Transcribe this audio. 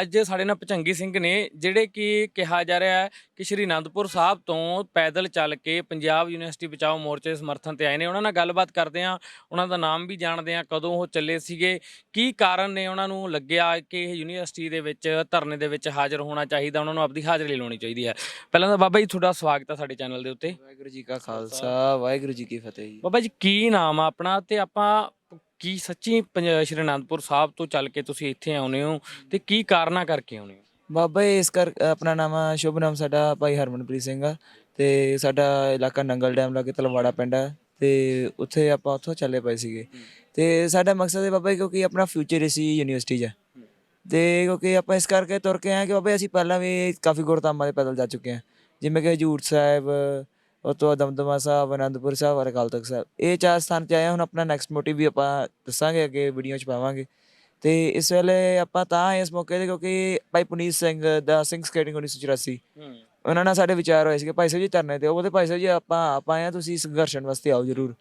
ਅੱਜ ਸਾਡੇ ਨਾਲ ਭਚੰਗੀ ਸਿੰਘ ਨੇ ਜਿਹੜੇ ਕਿ ਕਿਹਾ ਜਾ ਰਿਹਾ ਹੈ ਕਿ ਸ਼੍ਰੀ ਅਨੰਦਪੁਰ ਸਾਹਿਬ ਤੋਂ ਪੈਦਲ ਚੱਲ ਕੇ ਪੰਜਾਬ ਯੂਨੀਵਰਸਿਟੀ ਬਚਾਓ ਮੋਰਚੇ ਦੇ ਸਮਰਥਨ ਤੇ ਆਏ ਨੇ। ਉਹਨਾਂ ਨਾਲ ਗੱਲਬਾਤ ਕਰਦੇ ਆ ਉਹਨਾਂ ਦਾ ਨਾਮ ਵੀ ਜਾਣਦੇ ਆ ਕਦੋਂ ਉਹ ਚੱਲੇ ਸੀਗੇ ਕੀ ਕਾਰਨ ਨੇ ਉਹਨਾਂ ਨੂੰ ਲੱਗਿਆ ਕਿ ਇਹ ਯੂਨੀਵਰਸਿਟੀ ਦੇ ਵਿੱਚ ਧਰਨੇ ਦੇ ਵਿੱਚ ਹਾਜ਼ਰ ਹੋਣਾ ਚਾਹੀਦਾ। ਉਹਨਾਂ ਨੂੰ ਆਪਣੀ ਹਾਜ਼ਰੀ ਲਾਉਣੀ ਚਾਹੀਦੀ ਹੈ। ਪਹਿਲਾਂ ਤਾਂ ਬਾਬਾ ਜੀ ਤੁਹਾਡਾ ਸਵਾਗਤ ਹੈ ਸਾਡੇ ਚੈਨਲ ਦੇ ਉੱਤੇ। ਵਾਹਿਗੁਰੂ ਜੀ ਕਾ ਖਾਲਸਾ ਵਾਹਿਗੁਰੂ ਜੀ ਕੀ ਫਤਿਹ ਜੀ। ਬਾਬਾ ਜੀ ਕੀ ਨਾਮ ਆ ਆਪਣਾ? ਤੇ ਆਪਾਂ ਕੀ ਸੱਚੀ ਪੰਜ- ਸ਼੍ਰੀ ਅਨੰਦਪੁਰ ਸਾਹਿਬ ਤੋਂ ਚੱਲ ਕੇ ਤੁਸੀਂ ਇੱਥੇ ਆਉਨੇ ਹੋ ਤੇ ਕੀ ਕਾਰਨਾ ਕਰਕੇ ਆਉਨੇ ਹੋ? ਬਾਬਾ ਜੀ ਇਸ ਕਰ ਆਪਣਾ ਨਾਮ ਆ, ਸ਼ੁਭ ਨਾਮ ਸਾਡਾ ਭਾਈ ਹਰਮਨਪ੍ਰੀਤ ਸਿੰਘ ਆ ਤੇ ਸਾਡਾ ਇਲਾਕਾ ਨੰਗਲ ਡੈਮ ਲਾਗੇ ਤਲਵਾੜਾ ਪਿੰਡ ਆ ਤੇ ਉੱਥੇ ਆਪਾਂ ਉੱਥੋਂ ਚੱਲੇ ਪਏ ਸੀਗੇ। ਤੇ ਸਾਡਾ ਮਕਸਦ ਹੈ ਬਾਬਾ ਜੀ ਕਿਉਂਕਿ ਆਪਣਾ ਫਿਊਚਰ ਇਸੀ ਯੂਨੀਵਰਸਿਟੀ 'ਚ ਹੈ ਤੇ ਕਿਉਂਕਿ ਆਪਾਂ ਇਸ ਕਰਕੇ ਤੁਰ ਕੇ ਆਏ ਹਾਂ ਕਿ ਬਾਬਾ ਜੀ ਅਸੀਂ ਪਹਿਲਾਂ ਵੀ ਕਾਫੀ ਗੁਰਧਾਮਾਂ ਦੇ ਪੈਦਲ ਜਾ ਚੁੱਕੇ ਹਾਂ। ਜਿਵੇਂ ਕਿ ਹਜੂਰ ਸਾਹਿਬ ਉਹ ਤੋਂ ਬਾਅਦ ਦਮਦਮਾ ਸਾਹਿਬ ਅਨੰਦਪੁਰ ਸਾਹਿਬ ਔਰ ਅਕਾਲ ਤਖਤ ਸਾਹਿਬ। ਇਹ ਚਾਰ ਸਥਾਨ ਤੇ ਆਏ ਹੁਣ ਆਪਣਾ ਨੈਕਸਟ ਮੋਟਿਵ ਵੀ ਆਪਾਂ ਦੱਸਾਂਗੇ ਅੱਗੇ ਵੀਡੀਓ 'ਚ ਪਾਵਾਂਗੇ। ਤੇ ਇਸ ਵੇਲੇ ਆਪਾਂ ਤਾਂ ਇਸ ਮੌਕੇ ਤੇ ਕਿਉਂਕਿ ਭਾਈ ਪੁਨੀਤ ਸਿੰਘ ਦਾ ਸਿੰਘ ਸਕੇਟਿੰਗ 1984 ਉਹਨਾਂ ਨਾਲ ਸਾਡੇ ਵਿਚਾਰ ਹੋਏ ਸੀਗੇ ਭਾਈ ਸਾਹਿਬ ਜੀ ਧਰਨੇ ਤੇ ਉਹਦੇ ਭਾਈ ਸਾਹਿਬ ਜੀ ਆਪਾਂ ਆਪ ਆਏ ਆ ਤੁਸੀਂ ਸੰਘਰਸ਼ਣ ਵਾਸਤੇ ਆਓ ਜਰੂਰ।